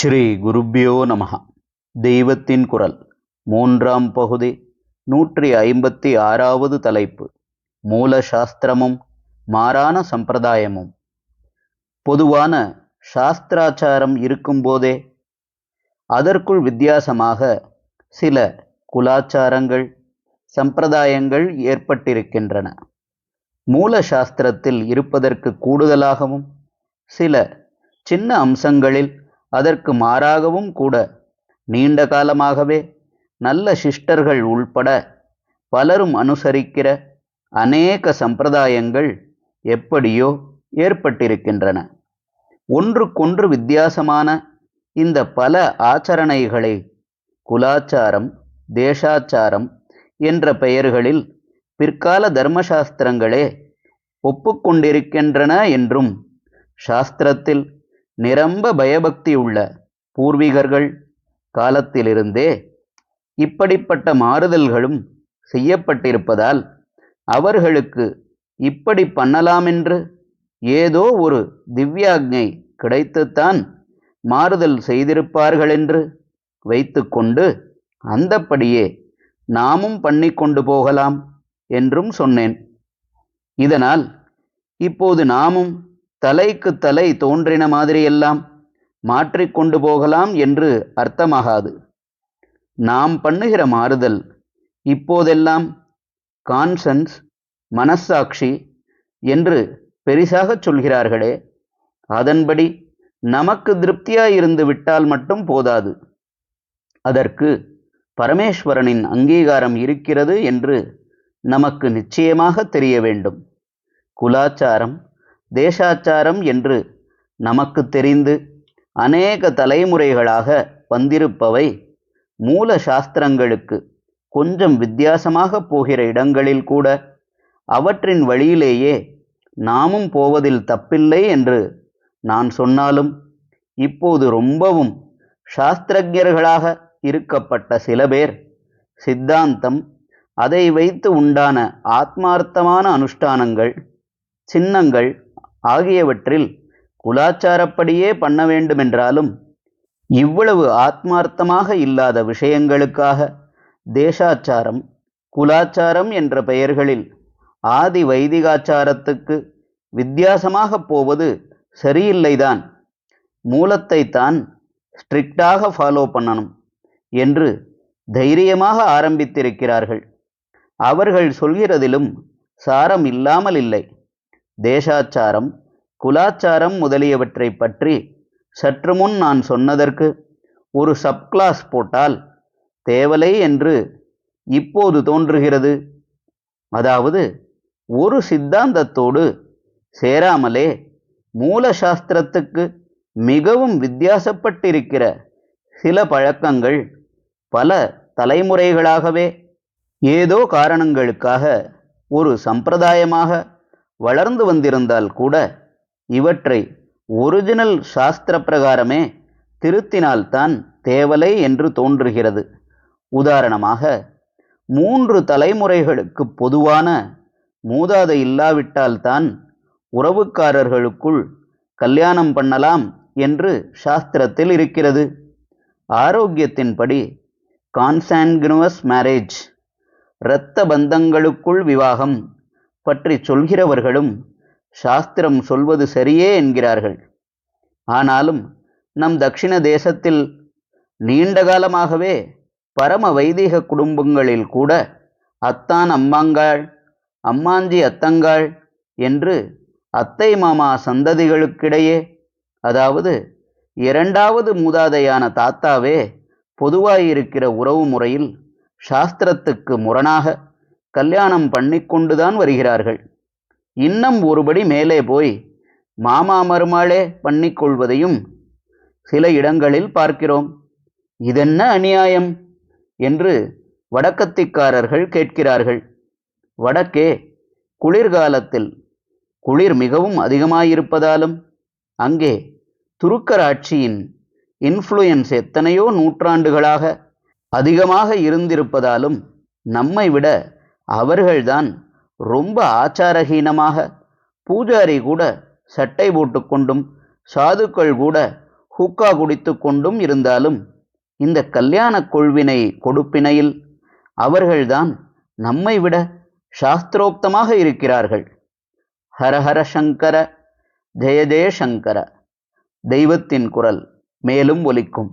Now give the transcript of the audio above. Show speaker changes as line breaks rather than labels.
ஸ்ரீ குருப்பியோ நம தெய்வத்தின் குரல். மூன்றாம் பகுதி. நூற்றி ஐம்பத்தி ஆறாவது தலைப்பு. மூல சாஸ்திரமும் மாறான சம்பிரதாயமும். பொதுவான சாஸ்திராச்சாரம் இருக்கும்போதே அதற்குள் வித்தியாசமாக சில குலாச்சாரங்கள் சம்பிரதாயங்கள் ஏற்பட்டிருக்கின்றன. மூல சாஸ்திரத்தில் இருப்பதற்கு கூடுதலாகவும் சில சின்ன அம்சங்களில் அதற்கு மாறாகவும் கூட நீண்ட காலமாகவே நல்ல சிஷ்டர்கள் உள்பட பலரும் அனுசரிக்கிற அநேக சம்பிரதாயங்கள் எப்படியோ ஏற்பட்டிருக்கின்றன. ஒன்றுக்கொன்று வித்தியாசமான இந்த பல ஆச்சரணைகளை குலாச்சாரம் தேசாச்சாரம் என்ற பெயர்களில் பிற்கால தர்மசாஸ்திரங்களே ஒப்புக்கொண்டிருக்கின்றன என்றும் சாஸ்திரத்தில் நிரம்ப பயபக்தி உள்ள பூர்வீகர்கள் காலத்திலிருந்தே இப்படிப்பட்ட மாறுதல்களும் செய்யப்பட்டிருப்பதால் அவர்களுக்கு இப்படி பண்ணலாமென்று ஏதோ ஒரு திவ்யாக்ஞை கிடைத்துத்தான் மாறுதல் செய்திருப்பார்களென்று வைத்துக்கொண்டு அந்தப்படியே நாமும் பண்ணி கொண்டு போகலாம் என்றும் சொன்னேன். இதனால் இப்போது நாமும் தலைக்கு தலை தோன்றின மாதிரியெல்லாம் மாற்றிக்கொண்டு போகலாம் என்று அர்த்தமாகாது. நாம் பண்ணுகிற மாறுதல் இப்போதெல்லாம் கான்சன்ஸ் மனசாட்சி என்று பெரிசாகச் சொல்கிறார்களே அதன்படி நமக்கு திருப்தியாயிருந்து விட்டால் மட்டும் போதாது. அதற்கு பரமேஸ்வரனின் அங்கீகாரம் இருக்கிறது என்று நமக்கு நிச்சயமாக தெரிய வேண்டும். குலாச்சாரம் தேசாச்சாரம் என்று நமக்கு தெரிந்து அநேக தலைமுறைகளாக வந்திருப்பவை மூல சாஸ்திரங்களுக்கு கொஞ்சம் வித்தியாசமாக போகிற இடங்களில் கூட அவற்றின் வழியிலேயே நாமும் போவதில் தப்பில்லை என்று நான் சொன்னாலும் இப்போது ரொம்பவும் சாஸ்திரஜர்களாக இருக்கப்பட்ட சில பேர் சித்தாந்தம் அதை வைத்து உண்டான ஆத்மார்த்தமான அனுஷ்டானங்கள் சின்னங்கள் ஆகியவற்றில் குலாச்சாரப்படியே பண்ண வேண்டுமென்றாலும் இவ்வளவு ஆத்மார்த்தமாக இல்லாத விஷயங்களுக்காக தேசாச்சாரம் குலாச்சாரம் என்ற பெயர்களில் ஆதி வைதிகாச்சாரத்துக்கு வித்தியாசமாக போவது சரியில்லைதான். மூலத்தை தான் ஸ்ட்ரிக்டாக ஃபாலோ பண்ணணும் என்று தைரியமாக ஆரம்பித்திருக்கிறார்கள். அவர்கள் சொல்கிறதிலும் சாரம் இல்லாமல் இல்லை. தேசாச்சாரம் குலாச்சாரம் முதலியவற்றை பற்றி சற்று முன் நான் சொன்னதற்கு ஒரு சப்கிளாஸ் போட்டால் தேவலை என்று இப்போது தோன்றுகிறது. அதாவது ஒரு சித்தாந்தத்தோடு சேராமலே மூல சாஸ்திரத்துக்கு மிகவும் வித்தியாசப்பட்டிருக்கிற சில பழக்கங்கள் பல தலைமுறைகளாகவே ஏதோ காரணங்களுக்காக ஒரு சம்பிரதாயமாக வளர்ந்து வந்திருந்தால் கூட இவற்றை ஒரிஜினல் சாஸ்திர பிரகாரமே திருத்தினால்தான் தேவலை என்று தோன்றுகிறது. உதாரணமாக மூன்று தலைமுறைகளுக்கு பொதுவான மூதாதை இல்லாவிட்டால்தான் உறவுக்காரர்களுக்குள் கல்யாணம் பண்ணலாம் என்று சாஸ்திரத்தில் இருக்கிறது. ஆரோக்கியத்தின்படி கான்சான்கினுவஸ் மேரேஜ் இரத்த பந்தங்களுக்குள் விவாகம் பற்றி சொல்கிறவர்களும் சாஸ்திரம் சொல்வது சரியே என்கிறார்கள். ஆனாலும் நம் தக்ஷிண தேசத்தில் நீண்ட காலமாகவே பரம வைதிக குடும்பங்களில் கூட அத்தான் அம்மாங்காள் அம்மாஞ்சி அத்தங்காள் என்று அத்தை மாமா சந்ததிகளுக்கிடையே அதாவது இரண்டாவது மூதாதையான தாத்தாவே பொதுவாயிருக்கிற உறவு முறையில் சாஸ்திரத்துக்கு முரணாக கல்யாணம் பண்ணிக்கொண்டுதான் வருகிறார்கள். இன்னும் ஒருபடி மேலே போய் மாமா மருமாளே பண்ணிக்கொள்வதையும் சில இடங்களில் பார்க்கிறோம். இதென்ன அநியாயம்? என்று வடக்கத்திக்காரர்கள் கேட்கிறார்கள். வடக்கே குளிர்காலத்தில் குளிர் மிகவும் அதிகமாயிருப்பதாலும் அங்கே துருக்கராட்சியின் இன்ஃப்ளூயன்ஸ் எத்தனையோ நூற்றாண்டுகளாக அதிகமாக இருந்திருப்பதாலும் நம்மை விட அவர்கள்தான் ரொம்ப ஆச்சாரஹீனமாக. பூஜாரி கூட சட்டை போட்டுக்கொண்டும் சாதுக்கள் கூட ஹூக்கா குடித்து கொண்டும் இருந்தாலும் இந்த கல்யாண கொள்வினை கொடுப்பினையில் அவர்கள்தான் நம்மை விட சாஸ்திரோக்தமாக இருக்கிறார்கள். ஹரஹர சங்கர ஜெய ஜெயசங்கர தெய்வத்தின் குரல் மேலும் ஒலிக்கும்.